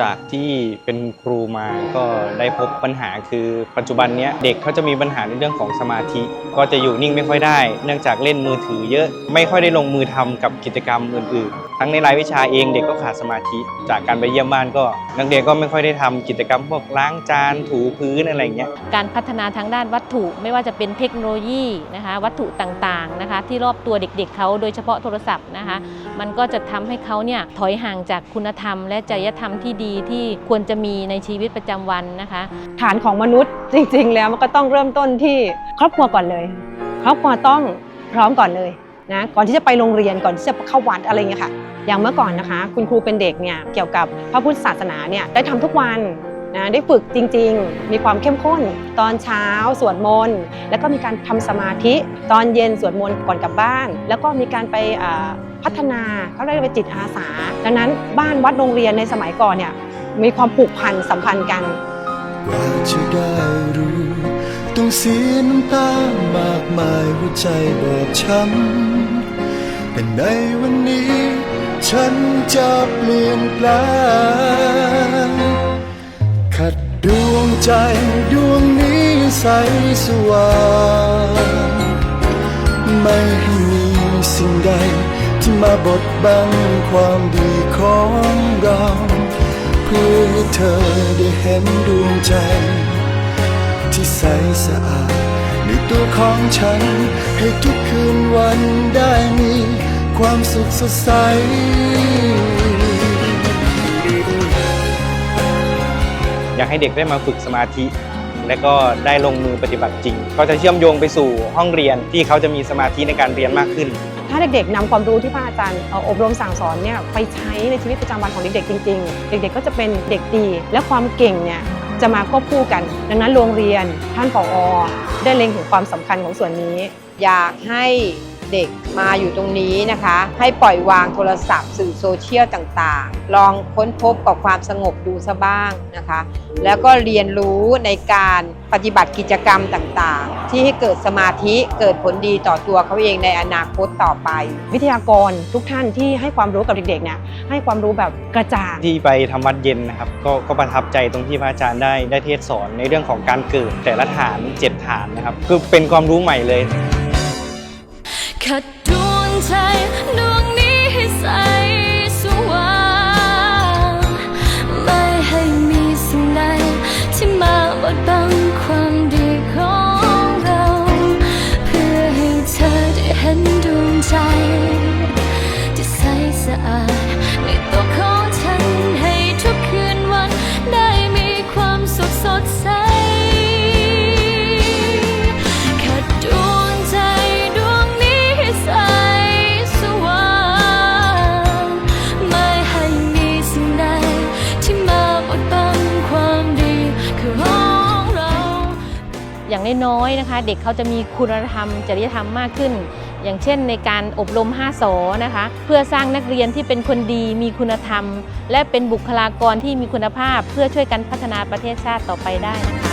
จากที่เป็นครูมาก็ได้พบปัญหาคือปัจจุบันเนี้ยเด็กเขาจะมีปัญหาในเรื่องของสมาธิ ก็จะอยู่นิ่งไม่ค่อยได้ เนื่องจากเล่นมือถือเยอะไม่ค่อยได้ลงมือทำกับกิจกรรมอื่นๆ ทั้งในรายวิชาเองเด็กก็ขาดสมาธิ จากการไปเยี่ยมบ้านก็ นักเรียนก็ไม่ค่อยได้ทำกิจกรรมพวกล้างจานถูพื้นอะไรเงี้ยการพัฒนาทางด้านวัตถุไม่ว่าจะเป็นเทคโนโลยีนะคะวัตถุต่างๆนะคะที่รอบตัวเด็กๆเขาโดยเฉพาะโทรศัพท์นะคะมันก็จะทำให้เขาเนี่ยถอยห่างจากคุณธรรม และจริยธรรมที่ดีที่ควรจะมีในชีวิตประจำวันนะคะ ฐานของมนุษย์จริงๆ แล้วมันก็ต้องเริ่มต้นที่ครอบครัวก่อนเลย ครอบครัวต้องพร้อมก่อนเลยนะก่อนที่จะไปโรงเรียนก่อนที่จะเข้าวัดอะไรเงี้ยค่ะ อย่างเมื่อก่อนนะคะ คุณครูเป็นเด็กเนี่ยเกี่ยวกับพระพุทธศาสนาเนี่ยได้ทำทุกวันนะได้ฝึกจริงๆ มีความเข้มข้น ตอนเช้าสวดมนต์แล้วก็มีการทำสมาธิ ตอนเย็นสวดมนต์ก่อนกลับบ้าน แล้วก็มีการไปอ่า พัฒนาเขาเรียกว่าจิตอาสา ดังนั้นบ้านวัดโรงเรียนในสมัยก่อนเนี่ยมีความผูกพันสัมพันธ์กันกว่าจะได้รู้ต้องเสียน้ำตามากมายหัวใจบอบช้ำแต่ในวันนี้ ฉันจะเปลี่ยนแปลงขัดดวงใจดวงนี้ใสสว่างไม่ให้มีสิ่งใด ที่มาบดบังความดีของเรา เพื่อให้เธอได้เห็นดวงใจ ที่ใสสะอาดในตัวของฉัน ให้ทุกคืนวันได้มีความสุขสดใสอยากให้เด็กได้มาฝึกสมาธิ และก็ได้ลงมือปฏิบัติจริง ก็จะเชื่อมโยงไปสู่ห้องเรียนที่เขาจะมีสมาธิในการเรียนมากขึ้น ถ้าเด็กๆนำความรู้ที่พระอาจารย์อบรมสั่งสอนเนี่ยไปใช้ในชีวิตประจำวันของเด็กๆ จริง ๆ เด็กๆ ก็จะเป็นเด็กดี และความเก่งเนี่ยจะมาควบคู่กัน ดังนั้นโรงเรียนท่านผอ ได้เล็งเห็นความสำคัญของส่วนนี้ อยากให้ เด็กมาอยู่ตรงนี้นะคะ ให้ปล่อยวางโทรศัพท์ สื่อโซเชียลต่างๆ ลองค้นพบกับความสงบดูซะบ้างนะคะ แล้วก็เรียนรู้ในการปฏิบัติกิจกรรมต่างๆ ที่ให้เกิดสมาธิเกิดผลดีต่อตัวเขาเองในอนาคตต่อไป วิทยากรทุกท่านที่ให้ความรู้กับเด็กๆเนี่ยให้ความรู้แบบกระจ่างที่ไปทำวัดเย็นนะครับก็ก็ประทับใจตรงที่พระอาจารย์ได้ได้เทศสอนในเรื่องของการเกิดแต่ละฐานเจ็ดฐานนะครับคือเป็นความรู้ใหม่เลย ขัด อย่างน้อยๆนะคะ เด็กเขาจะมีคุณธรรม จริยธรรมมากขึ้น อย่างเช่นในการอบรม 5สอนะคะ เพื่อสร้างนักเรียนที่เป็นคนดีมีคุณธรรม และเป็นบุคลากรที่มีคุณภาพ เพื่อช่วยกันพัฒนาประเทศชาติต่อไปได้นะคะ